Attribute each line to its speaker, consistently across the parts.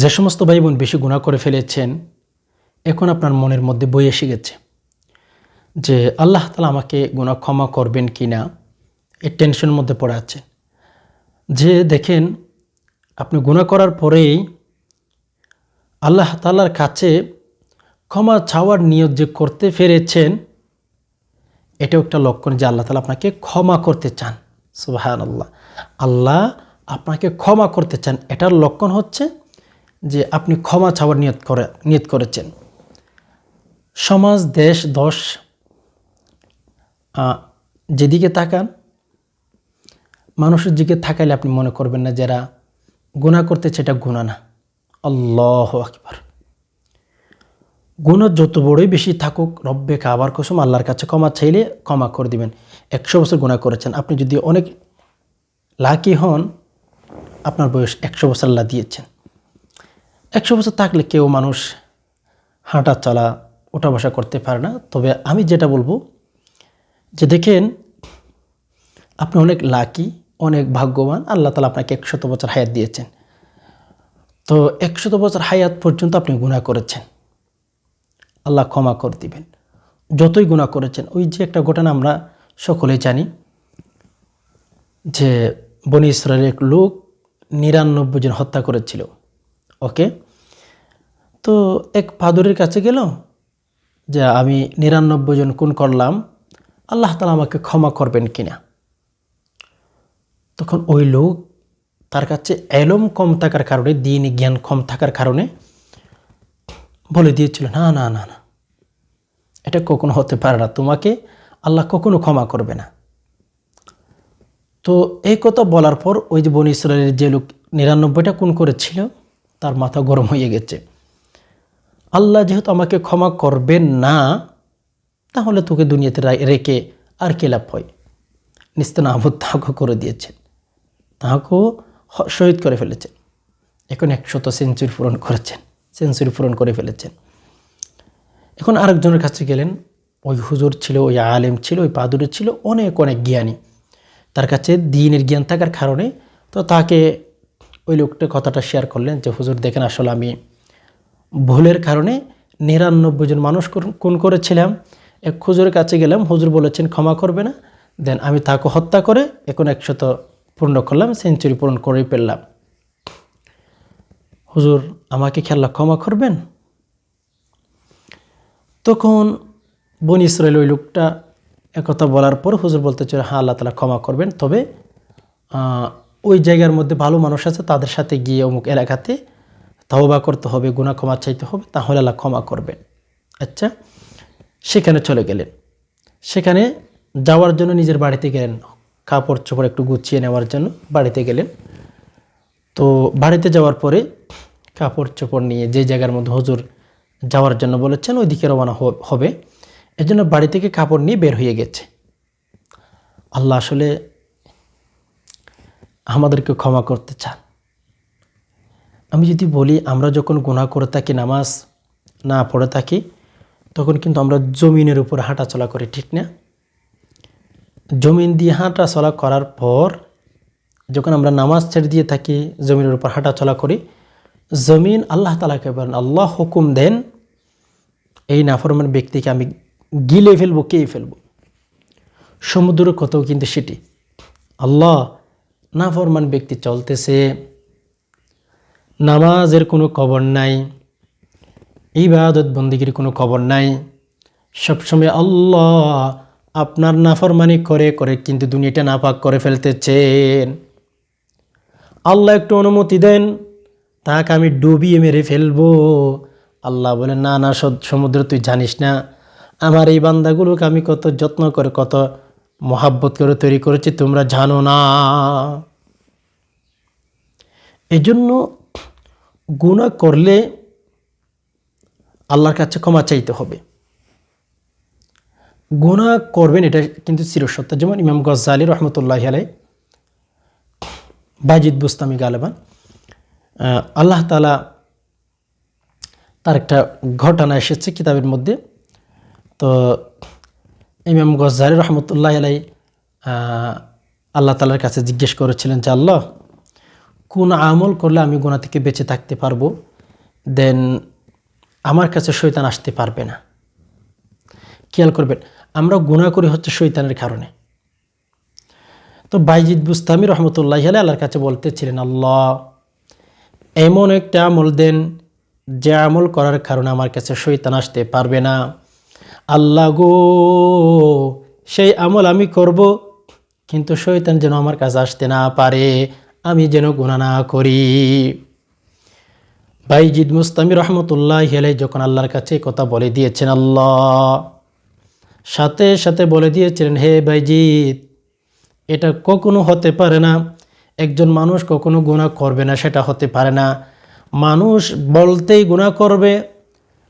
Speaker 1: যে সমস্ত ভাই বোন বেশি গুণা করে ফেলেছেন, এখন আপনার মনের মধ্যে বই এসে গেছে যে আল্লাহ তালা আমাকে গুণা ক্ষমা করবেন কি না এই টেনশনের মধ্যে পড়ে আছেন। যে দেখেন, আপনি গুণা করার পরেই আল্লাহ তালার কাছে ক্ষমা চাওয়ার নিয়ত যে করতে পেরেছেন এটাও একটা লক্ষণ যে আল্লাহ তালা আপনাকে ক্ষমা করতে চান। সুবাহান আল্লাহ আল্লাহ আপনাকে ক্ষমা করতে চান, এটার লক্ষণ হচ্ছে যে আপনি ক্ষমা চাওয়ার নিয়ত করে, নিয়ত করেছেন। সমাজ, দেশ, দশ যেদিকে তাকান, মানুষের দিকে থাকাইলে আপনি মনে করবেন না যারা গুণা করতেছে এটা গুণা না। আল্লাহ আকবার। গুণ যত বড়ই বেশি থাকুক, রব্বে কাবার কসম আল্লাহর কাছে ক্ষমা চাইলে ক্ষমা করে দিবেন। একশো বছর গুণা করেছেন। আপনি যদি অনেক লাকি হন, আপনার বয়স একশো বছর আল্লাহ দিয়েছেন। একশো বছর থাকলে কেউ মানুষ হাঁটা চলা, ওঠা বসা করতে পারে না। তবে আমি যেটা বলব যে দেখেন, আপনি অনেক লাকি অনেক ভাগ্যবান, আল্লাহ তালা আপনাকে একশত বছর হায়াত দিয়েছেন। তো একশত বছর হায়াত পর্যন্ত আপনি গুণা করেছেন। আল্লাহ ক্ষমা করে দিবেন। যতই গুণা করেছেন, ওই যে একটা ঘটনা আমরা সকলেই জানি যে বনি ইসরায়েলের লোক নিরানব্বই জন হত্যা করেছিল। ওকে? তো এক পাদরের কাছে গেল যে, আমি নিরানব্বই জন খুন করলাম, আল্লাহ তালা আমাকে ক্ষমা করবেন কিনা তখন ওই লোক তার কাছে এলম কম থাকার কারণে, দিন জ্ঞান কম থাকার কারণে বলে দিয়েছিল, না না না না, এটা কখনো হতে পারে না। তোমাকে আল্লাহ কখনো ক্ষমা করবে না। তো এই কথা বলার পর ওই যে বন ইসরায়েলের যে লোক নিরানব্বইটা কোন করেছিল তার মাথা গরম হয়ে গেছে। আল্লাহ যেহেতু আমাকে ক্ষমা করবেন না, তাহলে তোকে দুনিয়াতে রেখে আর কি লাভ হয়? নিস্তান আবুদ তাহাকে করে দিয়েছেন। তাহাকেও শহীদ করে ফেলেছেন। এখন একশত সেঞ্চুরি পূরণ করেছেন, সেঞ্চুরি পূরণ করে ফেলেছেন। এখন আরেকজনের কাছে গেলেন, ওই হুজুর ছিল, ওই আলেম ছিল, ওই পাদুরে ছিল, অনেক অনেক জ্ঞানী। তার কাছে দিনের জ্ঞান থাকার কারণে তো তাকে ওই লোকটা কথাটা শেয়ার করলেন যে, হুজুর, দেখেন আসলে আমি ভুলের কারণে নিরানব্বই জন মানুষ কোন করেছিলাম। এক হুজুরের কাছে গেলাম, হুজুর বলেছেন, ক্ষমা করবে না। দেন আমি তাকে হত্যা করে এখন একশত পূর্ণ করলাম সেঞ্চুরি পূরণ করেই ফেললাম। হুজুর, আমাকে খেলা ক্ষমা করবেন? তখন বন ইসরায়েল ওই লোকটা একথা বলার পর হুজুর বলতে চাই হ্যাঁ আল্লাহ তালা ক্ষমা করবেন। তবে ওই জায়গার মধ্যে ভালো মানুষ আছে, তাদের সাথে গিয়ে অমুক এলাকাতে তওবা করতে হবে গুণা ক্ষমা চাইতে হবে, তাহলে আল্লাহ ক্ষমা করবেন। আচ্ছা সেখানে চলে গেলেন। সেখানে যাওয়ার জন্য নিজের বাড়িতে গেলেন, কাপড় চোপড় একটু গুছিয়ে নেওয়ার জন্য বাড়িতে গেলেন। তো বাড়িতে যাওয়ার পরে কাপড় চোপড় নিয়ে যে জায়গার মধ্যে হজুর যাওয়ার জন্য বলেছেন ওই দিকে রওনা হবে। এজন্য বাড়ি থেকে কাপড় নিয়ে বের হয়ে গেছে। আল্লাহ আসলে আমাদেরকে ক্ষমা করতে চান। আমি যদি বলি, আমরা যখন গুণা করে থাকি, নামাজ না পড়ে থাকি, তখন কিন্তু আমরা জমিনের উপর হাঁটাচলা করি, ঠিক না? জমিন দিয়ে হাঁটা চলা করার পর যখন আমরা নামাজ ছেড়ে দিয়ে থাকি, জমিনের উপর হাঁটা চলা করি, জমিন আল্লাহ তালাকে বলেন, আল্লাহ হুকুম দেন, এই নাফরমান ব্যক্তিকে আমি গিলে ফেলব কে ফেলব। সমুদ্রের কথাও কিন্তু সেটি। আল্লাহ নাফরমান ব্যক্তি চলতেছে, নামাজের কোনো খবর নাই, ইবাদত বন্দিগির কোনো খবর নাই। সবসময় আল্লাহ আপনার নাফরমানি করে করে কিন্তু দুনিয়াটা নাপাক করে ফেলতেছেন। আল্লাহ একটু অনুমতি দেন, তাকে আমি ডুবিয়ে মেরে ফেলব। আল্লাহ বলে, না না সমুদ্র, তুই জানিস না, আমার এই বান্দাগুলোকে আমি কত যত্ন করে, কত মহাব্বত করে তৈরি করেছি, তোমরা জানো না। এই জন্য গুণা করলে আল্লাহর কাছে ক্ষমা চাইতে হবে। গুণা করবেন এটা কিন্তু চিরসত্য। যেমন ইমাম গজ্জালি রহমতুল্লাহ আলাই বাজিদ বুস্তামি গালেবান আল্লাহ তালা তার একটা ঘটনা এসেছে কিতাবের মধ্যে। তো ইমাম গজ্জালি রহমতুল্লাহ আলাই আল্লাহ তালার কাছে জিজ্ঞেস করেছিলেন যে, আল্লাহ, কোন আমল করলে আমি গোনা থেকে বেঁচে থাকতে পারব? দেন আমার কাছে শৈতান আসতে পারবে না। খেয়াল করবেন, আমরা গুণা করি হচ্ছে শৈতানের কারণে। তো বাইজিদ বুস্তামি রহমতুল্লাহ আলাই আল্লাহর কাছে বলতেছিলেন, আল্লাহ, এমন একটা আমল দেন যে আমল করার কারণে আমার কাছে শৈতান আসতে পারবে না। আল্লাহ গো, সেই আমল আমি করব, কিন্তু শৈতান যেন আমার কাছে আসতে না পারে, আমি যেন গুণা না করি। বাইজিদ মুস্তামি রহমতুল্লাহ হেলে যখন আল্লাহর কাছে কথা বলে দিয়েছেন আল্লাহ, সাথে সাথে বলে দিয়েছিলেন, হে বাইজিদ এটা কখনো হতে পারে না, একজন মানুষ কখনো গুণা করবে না, সেটা হতে পারে না। মানুষ বলতেই গুণা করবে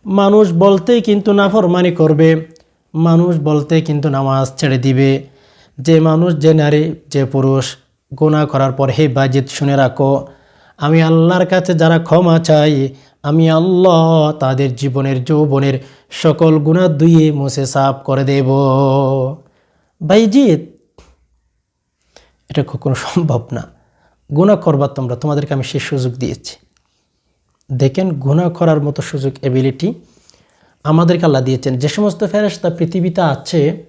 Speaker 1: মানুষ বলতেই কিন্তু নাফরমানি করবে, মানুষ বলতে কিন্তু নামাজ ছেড়ে দিবে। যে মানুষ, যে নারী, যে পুরুষ গুণা করার পর হে বাজিদ শুনে রাখো, আমি আল্লাহর কাছে যারা ক্ষমা চাই, আমি আল্লাহ তাদের জীবনের যৌবনের সকল গুণা দুইয়ে মুছে সাফ করে দেব। বাইজিৎ এটা কখনো সম্ভব না। গুণা করবার তোমরা, তোমাদেরকে আমি সেই সুযোগ দিয়েছি। দেখেন গুণা করার মতো সুযোগ এবিলিটি আমাদেরকে আল্লাহ দিয়েছেন। যে সমস্ত ফেরেশতা পৃথিবীতে আছে,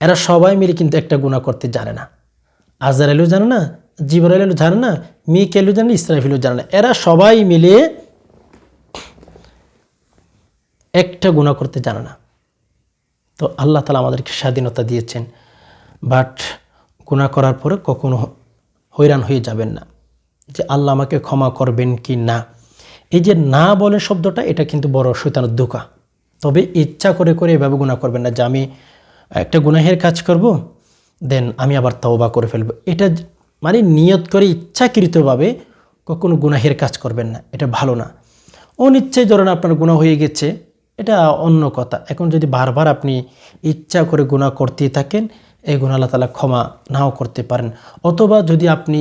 Speaker 1: এরা সবাই মিলে কিন্তু একটা গুণা করতে জানে না। আজার এলু জানে না জিবর এলু জানে না মিক এলু জানে না ইসরাফিলু জানে না। এরা সবাই মিলে একটা গুণা করতে জানে না। তো আল্লাহ তালা আমাদেরকে স্বাধীনতা দিয়েছেন বাট গুণা করার পরে কখনো হয়রান হয়ে যাবেন না। যে আল্লাহ আমাকে ক্ষমা করবেন কি না? এই যে না বলে শব্দটা, এটা কিন্তু বড় শৈতানের দোকা তবে ইচ্ছা করে করে এভাবে গুণা করবেন না যে আমি একটা গুনাহের কাজ করব, দেন আমি আবার তওবা করে ফেলব। এটা মানে নিয়ত করে ইচ্ছাকৃতভাবে কখনো গুনাহের কাজ করবেন না, এটা ভালো না। অনিচ্ছায় ধরেন আপনার গুণা হয়ে গেছে, এটা অন্য কথা। এখন যদি বারবার আপনি ইচ্ছা করে গুণা করতেই থাকেন, এই গুণা আল্লাহ তালা ক্ষমা নাও করতে পারেন। অথবা যদি আপনি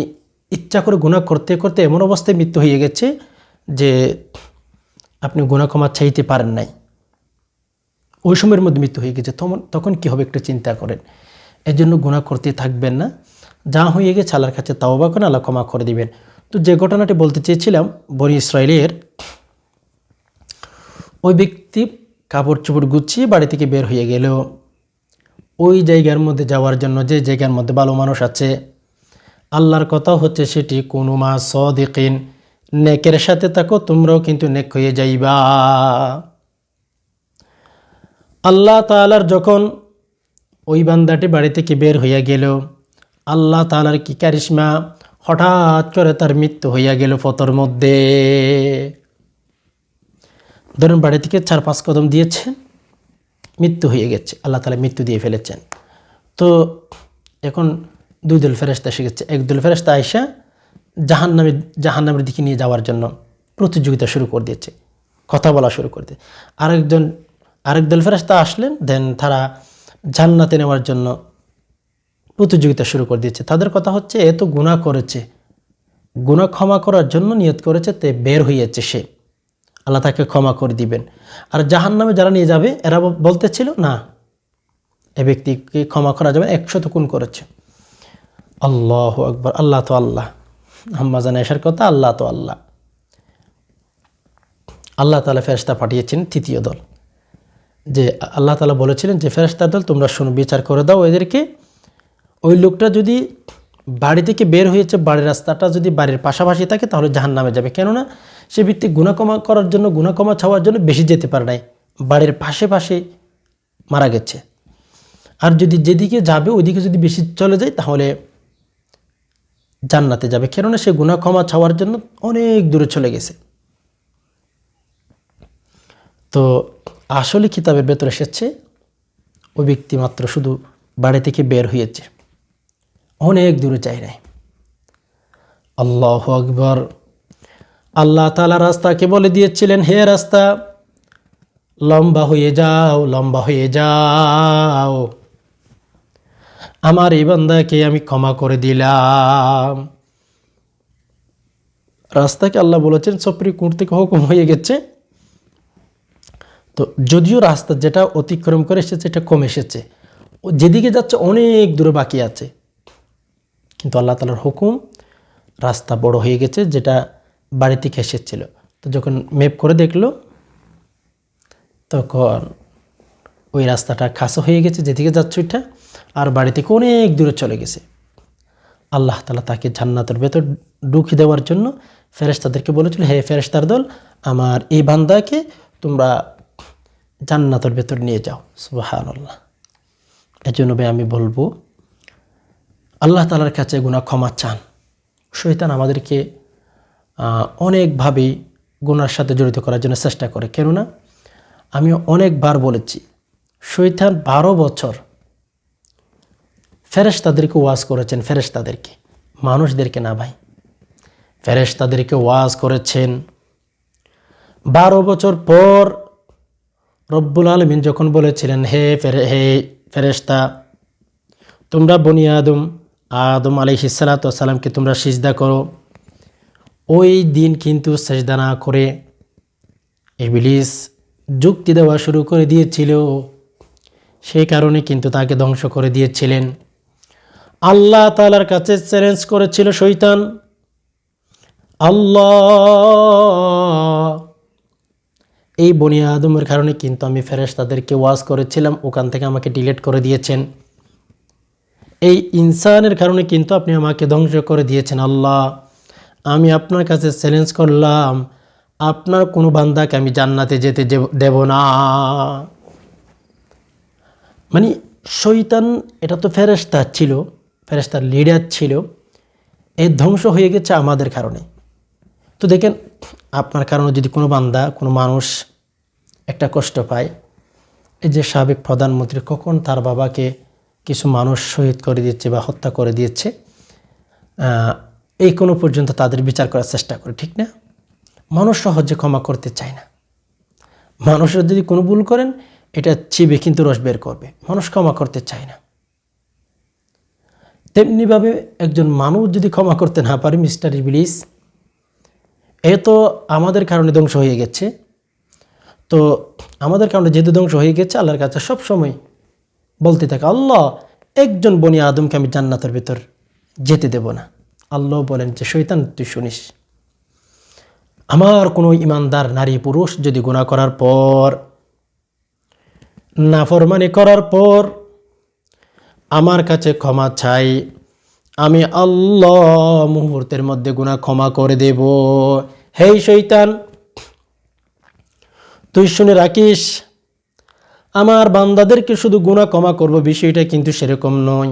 Speaker 1: ইচ্ছা করে গুণা করতে করতে এমন অবস্থায় মৃত্যু হয়ে গেছে যে আপনি গুণা ক্ষমা চাইতে পারেন নাই। ওই সময়ের মধ্যে মৃত্যু হয়ে গেছে। তখন তখন কী হবে একটু চিন্তা করেন। এর জন্য গুণা করতে থাকবেন না। যা হয়ে গেছে আল্লাহর কাছে তাওবা করেন, আল্লাহ ক্ষমা করে দিবেন। তো যে ঘটনাটি বলতে চেয়েছিলাম, বনি ইসরায়েলের ওই ব্যক্তি কাপড় চোপড় গুছিয়ে বাড়ি থেকে বের হয়ে গেল। ওই জায়গার মধ্যে যাওয়ার জন্য যে জায়গার মধ্যে ভালো মানুষ আছে আল্লাহর কথা হচ্ছে সেটি, কোনো মা সদিকিন নেকের সাথে থাকো, তোমরাও কিন্তু নেক হয়ে যাইবা। আল্লাহ তালার যখন ওই বান্দাটি বাড়ি থেকে বের হইয়া গেল, আল্লাহ তালার কি কারিশমা হঠাৎ করে তার মৃত্যু হইয়া গেল ফতর মধ্যে। ধরুন বাড়ি থেকে চার পাঁচ কদম দিয়েছেন, মৃত্যু হয়ে গেছে, আল্লাহ তালা মৃত্যু দিয়ে ফেলেছেন। তো এখন দুই দল ফেরেস্তা এসে গেছে। এক দল ফেরেস্তা আইসা জাহান্নামের জাহান্নামের দিকে নিয়ে যাওয়ার জন্য প্রতিযোগিতা শুরু করে দিয়েছে, কথা বলা শুরু করে দিয়ে আরেকজন আরেক দল ফেরেস্তা আসলেন দেন তারা জান্নাতে নেওয়ার জন্য প্রতিযোগিতা শুরু করে দিয়েছে। তাদের কথা হচ্ছে, এ তো গুণা করেছে। গুণা ক্ষমা করার জন্য নিয়ত করেছে, তে বের হইয়াছে সে। আল্লাহ তাকে ক্ষমা করে দিবেন। আর জাহান নামে যারা নিয়ে যাবে, এরা বলতেছিল, না, এ ব্যক্তিকে ক্ষমা করা যাবে একশত গুণ করেছে। আল্লাহ আকবর, আল্লাহ তো আল্লাহ। আম্মা জানা আসার কথা, আল্লাহ তো আল্লাহ। আল্লাহ তালা ফেরস্তা পাঠিয়েছেন তৃতীয় দল। যে আল্লাহ তালা বলেছিলেন যে ফেরস্তার দল, তোমরা শুনো, বিচার করে দাও এদেরকে। ওই লোকটা যদি বাড়ি থেকে বের হয়েছে, বাড়ির রাস্তাটা যদি বাড়ির পাশাপাশি থাকে, তাহলে জাহান নামে যাবে। কেননা, সে ব্যক্তি গুণাকমা করার জন্য গুণাকমা ছাওয়ার জন্য বেশি যেতে পারে নাই। বাড়ির পাশে পাশে মারা গেছে। আর যদি যেদিকে যাবে, ওইদিকে যদি বেশি চলে যায়, তাহলে জান্নাতে যাবে। কেননা সে গুণা ক্ষমা ছাওয়ার জন্য অনেক দূরে চলে গেছে। তো আসলে কিতাবের ভেতরে এসেছে, ওই ব্যক্তি মাত্র শুধু বাড়ি থেকে বের হয়েছে। অনেক দূরে চাই নাই। আল্লাহ আকবর। আল্লাহ তালা রাস্তাকে বলে দিয়েছিলেন, হে রাস্তা, লম্বা হয়ে যাও, লম্বা হয়ে যাও। আমার এই বান্দাকে আমি ক্ষমা করে দিলাম। রাস্তাকে আল্লাহ বলেছেন সপ্রি কুঁড় থেকে হুকুম হয়ে গেছে। তো যদিও রাস্তা যেটা অতিক্রম করে এসেছে এটা কম এসেছে। যেদিকে যাচ্ছে, অনেক দূরে বাকি আছে। কিন্তু আল্লাহ তালার হুকুম রাস্তা বড় হয়ে গেছে, যেটা বাড়ি থেকে এসেছিল। তো যখন ম্যাপ করে দেখল, তখন ওই রাস্তাটা খাসা হয়ে গেছে, যেদিকে যাচ্ছে ওইটা, আর বাড়ি থেকে অনেক দূরে চলে গেছে। আল্লাহ তালা তাকে জান্নাতের ভেতর ঢুকিয়ে দেওয়ার জন্য ফেরেশতাদেরকে বলেছিল, হে ফেরেশতার দল, আমার এই বান্দাকে তোমরা জান্নাতের ভেতর নিয়ে যাও। সুবাহান আল্লাহ এর জন্য আমি বলব, আল্লাহ তালার কাছে গুণা ক্ষমা চান। শৈতান আমাদেরকে অনেকভাবেই গুনার সাথে জড়িত করার জন্য চেষ্টা করে। কেননা আমি অনেকবার বলেছি শৈতান বারো বছর ফেরেশতাদেরকে ওয়াজ করেছেন, ফেরেশতাদেরকে। মানুষদেরকে না ভাই। ফেরেশতাদেরকে ওয়াজ করেছেন। বারো বছর পর রব্বুল আলমিন যখন বলেছিলেন, হে ফেরে, হে ফেরেশতা, তোমরা বনি আদম আদম আলহিসাল্লাতামকে তোমরা সিজদা করো। ওই দিন কিন্তু সেজদা না করে ইবলিস যুক্তি দেওয়া শুরু করে দিয়েছিল। সেই কারণে কিন্তু তাকে ধ্বংস করে দিয়েছিলেন। আল্লাহ তালার কাছে চ্যালেঞ্জ করেছিল শৈতান আল্লাহ! এই বনিয়া আদমের কারণে কিন্তু আমি ফেরেশ তাদেরকে ওয়াজ করেছিলাম, ওখান থেকে আমাকে ডিলিট করে দিয়েছেন। এই ইনসানের কারণে কিন্তু আপনি আমাকে ধ্বংস করে দিয়েছেন, আল্লাহ! আমি আপনার কাছে চ্যালেঞ্জ করলাম, আপনার কোনো বান্দাকে আমি জান্নাতে যেতে দেব না। মানে শৈতান এটা তো ফেরেস্তা ছিল ফেরেস্তার লিডার ছিল এই ধ্বংস হয়ে গেছে আমাদের কারণে। তো দেখেন, আপনার কারণে যদি কোনো বান্দা, কোনো মানুষ একটা কষ্ট পায়, এই যে সাবেক প্রধানমন্ত্রী কখন তার বাবাকে কিছু মানুষ শহীদ করে দিচ্ছে বা হত্যা করে দিয়েছে এই কোনো পর্যন্ত তাদের বিচার করার চেষ্টা করে, ঠিক না? মানুষ সহজে ক্ষমা করতে চায় না। মানুষরা যদি কোনো ভুল করেন এটা চিবে কিন্তু রস বের করবে। মানুষ ক্ষমা করতে চায় না। তেমনিভাবে একজন মানুষ যদি ক্ষমা করতে না পারে, মিস্টার ইবলিস, এ তো আমাদের কারণে ধ্বংস হয়ে গেছে। তো আমাদের কারণে যেহেতু ধ্বংস হয়ে গেছে, আল্লাহর কাছে সব সময় বলতে থাকে, আল্লাহ, একজন বনি আদমকে আমি জান্নাতের ভিতর যেতে দেব না। আল্লাহ বলেন যে শৈতান তুই শুনিস, আমার কোনো ইমানদার, নারী, পুরুষ যদি গুণা করার পর নাফরমানি করার পর আমার কাছে ক্ষমা চাই। আমি আল্লাহ মুহূর্তের মধ্যে গুণা ক্ষমা করে দেব। হেই শৈতান তুই শুনে রাখিস, আমার বান্দাদেরকে শুধু গুণা ক্ষমা করব, বিষয়টা কিন্তু সেরকম নয়।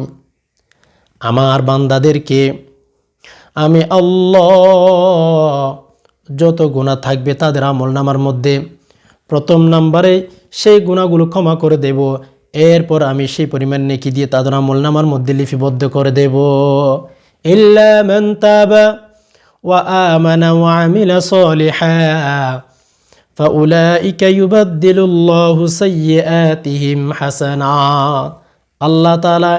Speaker 1: আমার বান্দাদেরকে আমি আল্লাহ যত গুণা থাকবে তাদের আমল নামার মধ্যে প্রথম নাম্বারে সেই গুণাগুলো ক্ষমা করে দেব এরপর আমি সেই পরিমাণ নেকি দিয়ে তাদের আমল নামার মধ্যে লিপিবদ্ধ করে দেব ইল্লা মান তাবা ওয়া আমানা ওয়া আমিলা সলিহা فأولئك يبدل الله سيئاتهم حسنات আল্লাহ তাআলা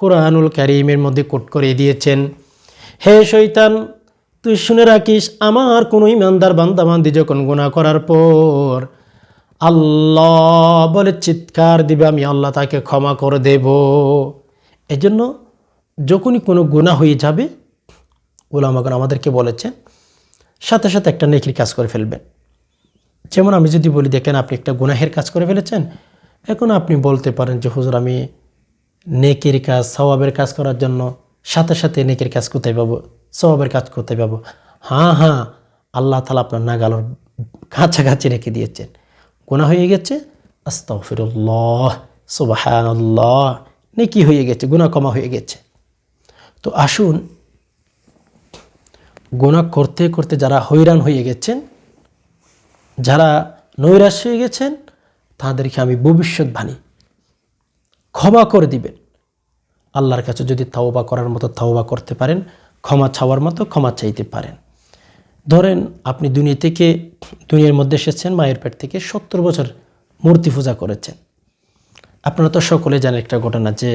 Speaker 1: কোরআনুল কারীমের মধ্যে কোট করে দিয়েছেন হে শয়তান তুই শুনে রাখিস আমার কোনো ইমানদার বান্দাবান্দি যখন গুনাহ করার পর আল্লাহ বলে চিৎকার দিবে, আমি আল্লাহ তাকে ক্ষমা করে দেব। এজন্য যখনই কোনো গুনাহ হয়ে যাবে ওলামাগণ আমাদেরকে বলেছেন, সাথে সাথে একটা নেকির কাজ করে ফেলবেন। যেমন আমি যদি বলি, দেখেন আপনি একটা গুনাহের কাজ করে ফেলেছেন, এখন আপনি বলতে পারেন যে, হুজুর, আমি নেকির কাজ, সওয়াবের কাজ করার জন্য সাথে সাথে নেকির কাজ কোথায় পাবো? সওয়াবের কাজ কোথায় পাবো? হ্যাঁ হ্যাঁ আল্লাহ তালা আপনার নাগালোর কাছাকাছি রেখে দিয়েছেন। গুনাহ হয়ে গেছে? আস্তাগফিরুল্লাহ, সুবহানাল্লাহ। নেকি হয়ে গেছে, গুনাহ কমা হয়ে গেছে। তো আসুন, গুনাহ করতে করতে যারা হয়রান হয়ে গেছেন, যারা নৈরাশ হয়ে গেছেন, তাদেরকে আমি ভবিষ্যৎবাণী। ক্ষমা করে দিবেন। আল্লাহর কাছে যদি তাওবা করার মতো তাওবা করতে পারেন, ক্ষমা ছাওয়ার মতো ক্ষমা চাইতে পারেন। ধরেন আপনি দুনিয়া থেকে, দুনিয়ার মধ্যে এসেছেন, মায়ের পেট থেকে সত্তর বছর মূর্তি পূজা করেছেন। আপনারা তো সকলে জানেন একটা ঘটনা যে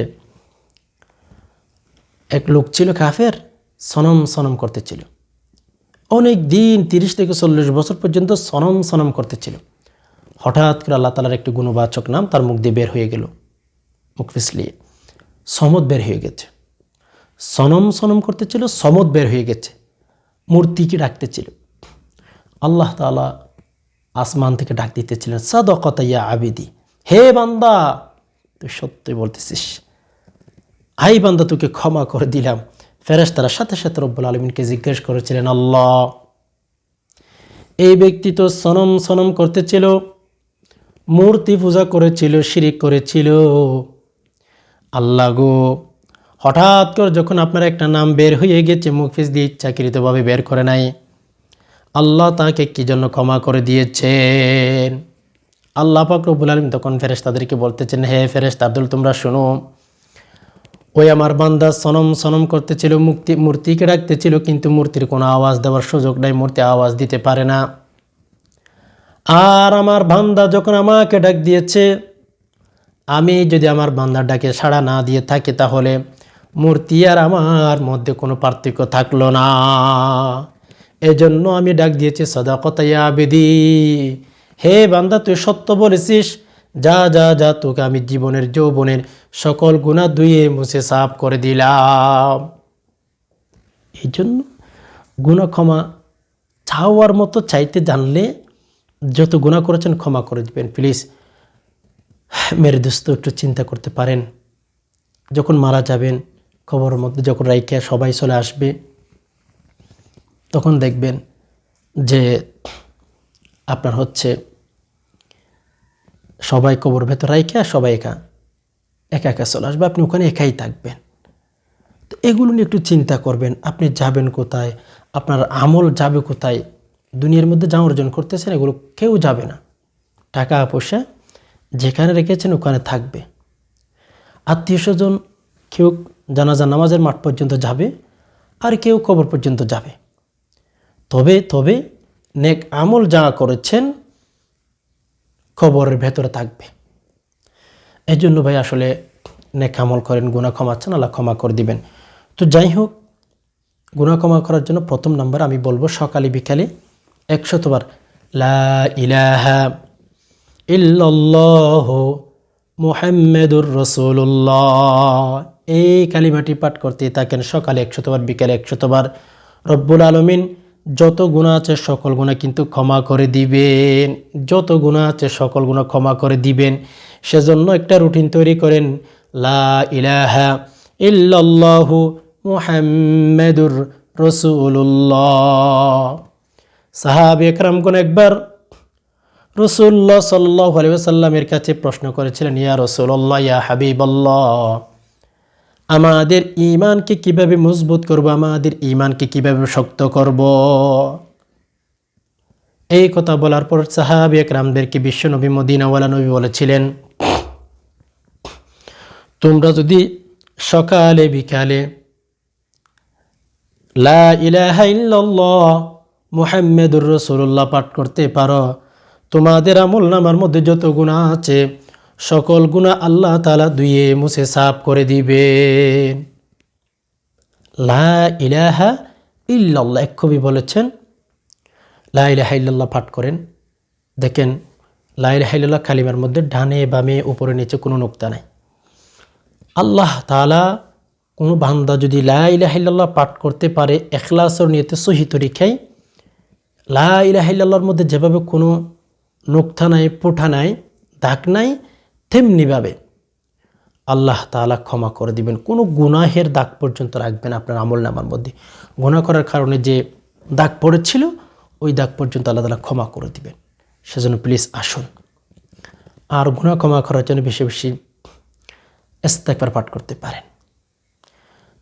Speaker 1: এক লোক ছিল কাফের, সনম সনম করতেছিল অনেক দিন, তিরিশ থেকে চল্লিশ বছর পর্যন্ত সনম সনম করতেছিল হঠাৎ করে আল্লাহ তালার একটি গুণবাচক নাম তার মুখ দিয়ে বের হয়ে গেল, মুখ ফিসলিয়ে। সমদ বের হয়ে গেছে। সনম সনম করতেছিল সমদ বের হয়ে গেছে। মূর্তিকে ডাকতেছিল আল্লাহ তালা আসমান থেকে ডাক দিতেছিলেন, সাদকতা ইয়া আবিদি, হে বান্দা! তুই সত্যি বলতেছিস, আই বান্দা, তোকে ক্ষমা করে দিলাম। ফেরেস তারা সাথে সাথে রব্বুল আলমিনকে জিজ্ঞেস করেছিলেন, আল্লাহ! এই ব্যক্তি তো সনম সনম করতেছিল, মূর্তি পূজা করেছিল, শিরিক করেছিল। আল্লাহ গো হঠাৎ করে যখন আপনার একটা নাম বের হয়ে গেছে মুখিস দিয়ে ইচ্ছাকৃতভাবে বের করে নাই। আল্লাহ তাকে কি জন্য ক্ষমা করে দিয়েছেন? আল্লাহ পাক রব্বুল আলম তখন ফেরেস তাদেরকে বলতেছেন, হে ফেরেস তাদুল তোমরা শোনো। ওই আমার বান্দা সনম সনম করতেছিল, মুক্তি, মূর্তিকে ডাকতেছিল, কিন্তু মূর্তির কোনো আওয়াজ দেওয়ার সুযোগ নাই, মূর্তি আওয়াজ দিতে পারে না। আর আমার বান্দা যখন আমাকে ডাক দিয়েছে, আমি যদি আমার বান্দার ডাকে সাড়া না দিয়ে থাকি তাহলে মূর্তি আর আমার মধ্যে কোনো পার্থক্য থাকল না। এজন্য আমি ডাক দিয়েছি সদাকতাইয়া বেদি হে বান্দা, তুই সত্য বলেছিস। যা যা যা, তোকে আমি জীবনের যৌবনের সকল গুণা ধুয়ে মুছে সাফ করে দিলাম। এই জন্য গুণা ক্ষমা চাওয়ার মতো চাইতে জানলে যত গুণা করেছেন ক্ষমা করে দিবেন। প্লিজ, মেরে দোস্ত, একটু চিন্তা করতে পারেন। যখন মারা যাবেন খবরের মধ্যে যখন রাইকা সবাই চলে আসবে, তখন দেখবেন যে আপনার হচ্ছে সবাই কবর ভেতর রাইকা সবাই একা একা একা চলে আসবে। আপনি ওখানে একাই থাকবেন। তো এগুলো নিয়ে একটু চিন্তা করবেন, আপনি যাবেন কোথায়? আপনার আমল যাবে কোথায়? দুনিয়ার মধ্যে যা অর্জন করতেছেন, এগুলো কেউ যাবে না। টাকা, পয়সা যেখানে রেখেছেন ওখানে থাকবে। আত্মীয় স্বজন কেউ জানাজা নামাজের মাঠ পর্যন্ত যাবে আর কেউ কবর পর্যন্ত যাবে। তবে তবে নেক আমল যা করেছেন খবরের ভেতরে থাকবে। এই জন্য ভাই আসলে নেক আমল করেন গুণা ক্ষমাচ্ছেন, আল্লাহ ক্ষমা করে দিবেন। তো যাই হোক গুণা ক্ষমা করার জন্য প্রথম নাম্বার আমি বলব সকালে বিকালে একশতবার, লা ইলাহা ইল্লাল্লাহ মুহাম্মাদুর রসুল্লাহ এই কালিমাটি পাঠ করতে থাকেন সকালে একশতবার, বিকালে একশতবার। রব্বুল আলমিন যত গুণা আছে সকল গুণা কিন্তু ক্ষমা করে দিবেন। যত গুণা আছে সকল গুণা ক্ষমা করে দিবেন। সেজন্য একটা রুটিন তৈরি করেন, লা ইলাহা ইল্লাল্লাহু মুহাম্মাদুর রসুল্লাহ সাহাব একরামগণ একবার রসুল্লাহ সাল্লাহ আলিয়াল্লামের কাছে প্রশ্ন করেছিলেন, ইয়া রসুল্লাহ ইয়া হাবিবাল্লাহ, আমাদের ইমানকে কীভাবে মজবুত করব? আমাদের ইমানকে কীভাবে শক্ত করব? এই কথা বলার পর সাহাবি একরামদেরকে বিশ্ব নবী মদিনাওয়ালা নবী বলেছিলেন, তোমরা যদি সকালে, বিকালে, লা ইলাহা ইল্লাল্লাহ, মুহাম্মাদুর রাসূলুল্লাহ পাঠ করতে পারো তোমাদের আমল নামার মধ্যে যত গুণা আছে, সকল গুণা আল্লাহ তালা ধুয়ে মুছে সাফ করে দিবেন। লা ইলাহা ইল্লাল্লাহ, এক কবি বলেছেন, লা ইলাহা ইল্লাল্লাহ পাঠ করেন। দেখেন, লা ইলাহা ইল্লাল্লাহ মধ্যে ডানে বামে উপরে নিচে কোনো নোক্তা নাই। আল্লাহ তালা কোনো বান্দা যদি লা ইলাহা পাঠ করতে পারে, এখলাসর নিয়েতে সহি তরিকায়, লা ইলাহা মধ্যে যেভাবে কোনো নোক্তা নাই পোঠা নাই দাগ নাই তেমনিভাবে আল্লাহ তালা ক্ষমা করে দিবেন। কোনো গুনাহের দাগ পর্যন্ত রাখবেন আপনার আমল নামার মধ্যে। গুনাহ করার কারণে যে দাগ পড়েছিল, ওই দাগ পর্যন্ত আল্লাহ তালা ক্ষমা করে দিবেন। সেজন্য প্লিজ আসুন। আর গুনাহ ক্ষমা করার জন্য বেশি বেশি ইস্তেকবার পাঠ করতে পারেন।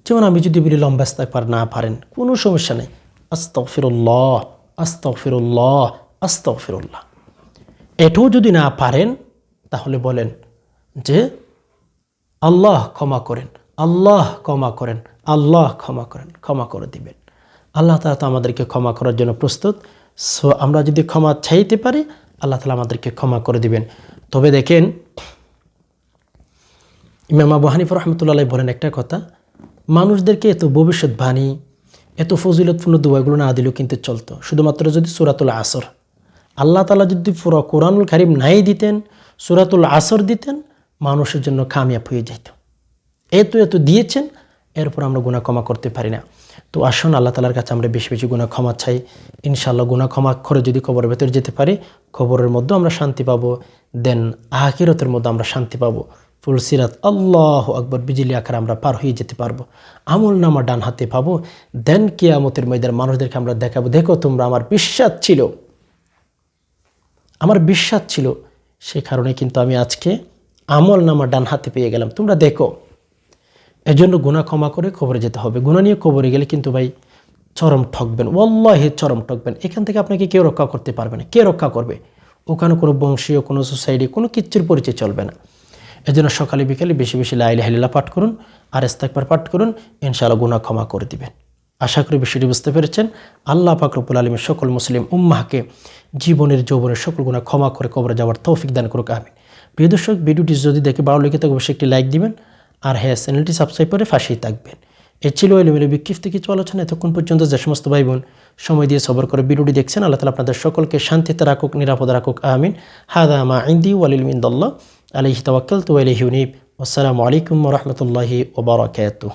Speaker 1: যেমন আমি যদি বলি, লম্বা ইস্তেকবার না পারেন, কোনো সমস্যা নেই। আস্তফিরুল্লাহ আস্তফিরুল্লাহ আস্তফিরুল্লাহ এটাও যদি না পারেন, তাহলে বলেন যে আল্লাহ ক্ষমা করেন, আল্লাহ ক্ষমা করেন, আল্লাহ ক্ষমা করেন, ক্ষমা করে দিবেন। আল্লাহ তালা তো আমাদেরকে ক্ষমা করার জন্য প্রস্তুত। সো আমরা যদি ক্ষমা চাইতে পারি, আল্লাহ তালা আমাদেরকে ক্ষমা করে দিবেন। তবে দেখেন, ইমাম আবু হানিফ রহমতুল্লাহ বলেন একটা কথা, মানুষদেরকে এত ভবিষ্যৎবাণী, এত ফজিলতপূর্ণ দোয়াগুলো না দিলেও কিন্তু চলতো। শুধুমাত্র যদি সুরাতুল আসর আল্লাহ তালা যদি পুরো কোরআনুল কারিম নাই দিতেন, সুরাতুল আসর দিতেন, মানুষের জন্য কামিয়াব হয়ে যেত। এত এত দিয়েছেন, এরপর আমরা গুণা ক্ষমা করতে পারি না। তো আসুন, আল্লাহ তালার কাছে আমরা বেশি বেশি গুণা ক্ষমা চাই। ইনশাআল্লাহ গুণা ক্ষমা করে যদি কবরের ভেতরে যেতে পারি খবরের মধ্যেও আমরা শান্তি পাবো। দেন আহাকিরতের মধ্যে আমরা শান্তি পাবো। ফুলসিরাত আল্লাহ আকবর, বিজলি আকার আমরা পার হয়ে যেতে পারব। আমল নামা ডান হাতে পাবো। দেন কিয়ামতের ময়দার মানুষদেরকে আমরা দেখাবো, দেখো, তোমরা আমার বিশ্বাস ছিল। আমার বিশ্বাস ছিল, সে কারণে কিন্তু আমি আজকে আমল নামা ডান হাতে পেয়ে গেলাম। তোমরা দেখো, এজন্য গুণা ক্ষমা করে কবরে যেতে হবে। গুণা নিয়ে কবরে গেলে কিন্তু ভাই চরম ঠকবেন। ওল্লাহে চরম ঠকবেন। এখান থেকে আপনাকে কেউ রক্ষা করতে পারবে না। কে রক্ষা করবে? ওখানে কোনো বংশীয়, কোনো সোসাইটি, কোনো কিচ্ছুর পরিচয় চলবে না। এজন্য সকালে বিকালে বেশি বেশি লাইল হালিলা পাঠ করুন, আর ইস্তাকবার পাঠ করুন। ইনশাআল্লাহ গুণা ক্ষমা করে দিবেন। আশা করি বিষয়টি বুঝতে পেরেছেন। আল্লাহ পাকরবুল আলমের সকল মুসলিম উম্মাহকে জীবনের যৌবনের সকল গুণা ক্ষমা করে কবরে যাওয়ার তৌফিক দান করুক আমি প্রিয় দর্শক, ভিডিওটি যদি দেখে ভালো লেগে থাকে, অবশ্যই একটি লাইক দিবেন আর হ্যাঁ চ্যানেলটি সাবস্ক্রাইব করে ফাঁসেই থাকবেন। এ ছিল এলোমেলো বিক্ষিপ্ত কিছু আলোচনা। এতক্ষণ পর্যন্ত যে সমস্ত ভাই বোন সময় দিয়ে সবর করে ভিডিওটি দেখছেন, আল্লাহ তালা আপনাদের সকলকে শান্তিতে রাখুক, নিরাপদ রাখুক, আমিন। হাদা মা ইন্দি ওয়ালিল মিন্দল্লাহ আলহি তওয়াক্কাল তু আলহি উনিব। আসসালামু আলাইকুম রহমতুল্লাহি ওবরাকাতুহ